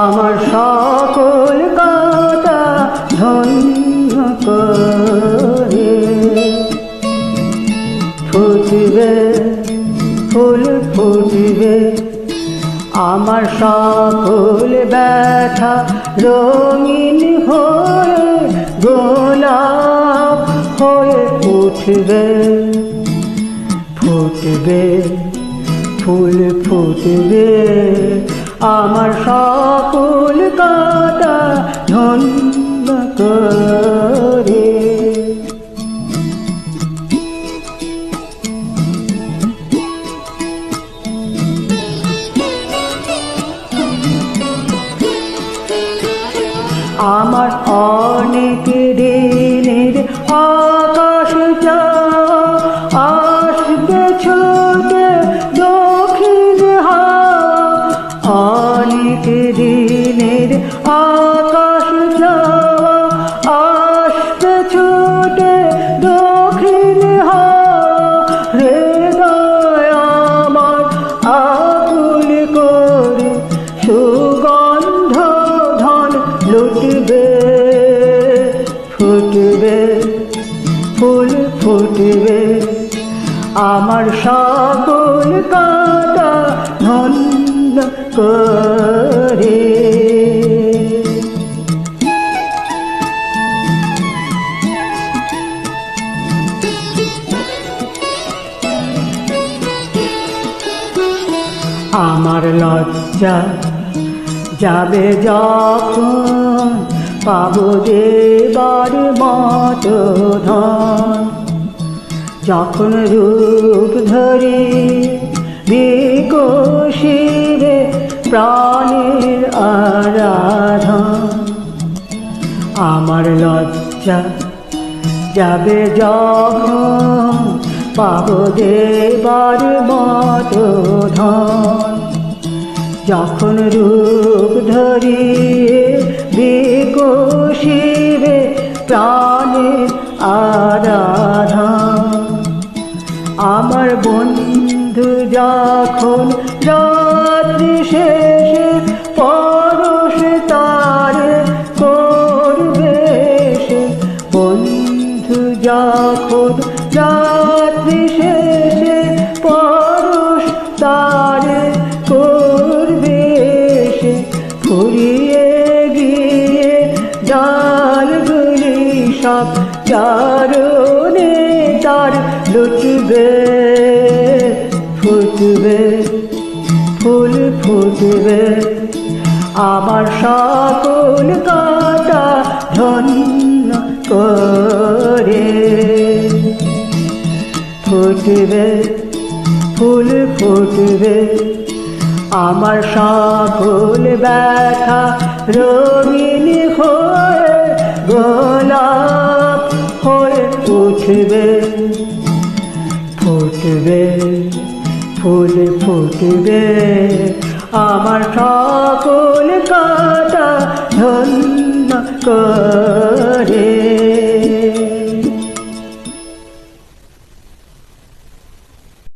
আমার সকল কথা ধন্য করে। ফুটবে, ফুল ফুটবে, আমার সকল ব্যথা রঙিন হয়ে, গোলাপ হয়ে উঠবে। ফুটবে ফুল ফুটবে আমার সকল দিনের আকাশ যাওয়া আসবে ছোটে দক্ষিণ হৃদয় আমার আকুল করে, সুগন্ধ ধন লুটবে, ফুটবে, ফুল ফুটবে। আমার সকল কাটা ধন্য আমার লজ্জা যাবে যখন পাবো দেবার মতো ধন। যখন রূপ ধরে বিকশিবে প্রাণের আরাধন। আমার লজ্জা যাবে যখন পাবো দেবার মতো ধন। যখন রূপ ধরিয়ে বিকশিবে প্রাণের আরাধন। আমার বন্ধু যখন রাত্রি যখন রাত্রি শেষে পরশ তারে করবে সে, ফুরিয়ে গিয়ে ডালগুলি সব চারণে তার লুটবে, ফুটবে, ফুল ফুটবে। আমার সকল কাটা ধন্য করে। ফুটবে, ফুল ফুটবে। আমার সকল ব্যথা রঙিন হয়ে গোলাপ হয়ে উঠবে। ফুটবে, ফুল ফুটবে। আমার সকল কাটা ধন্য করে।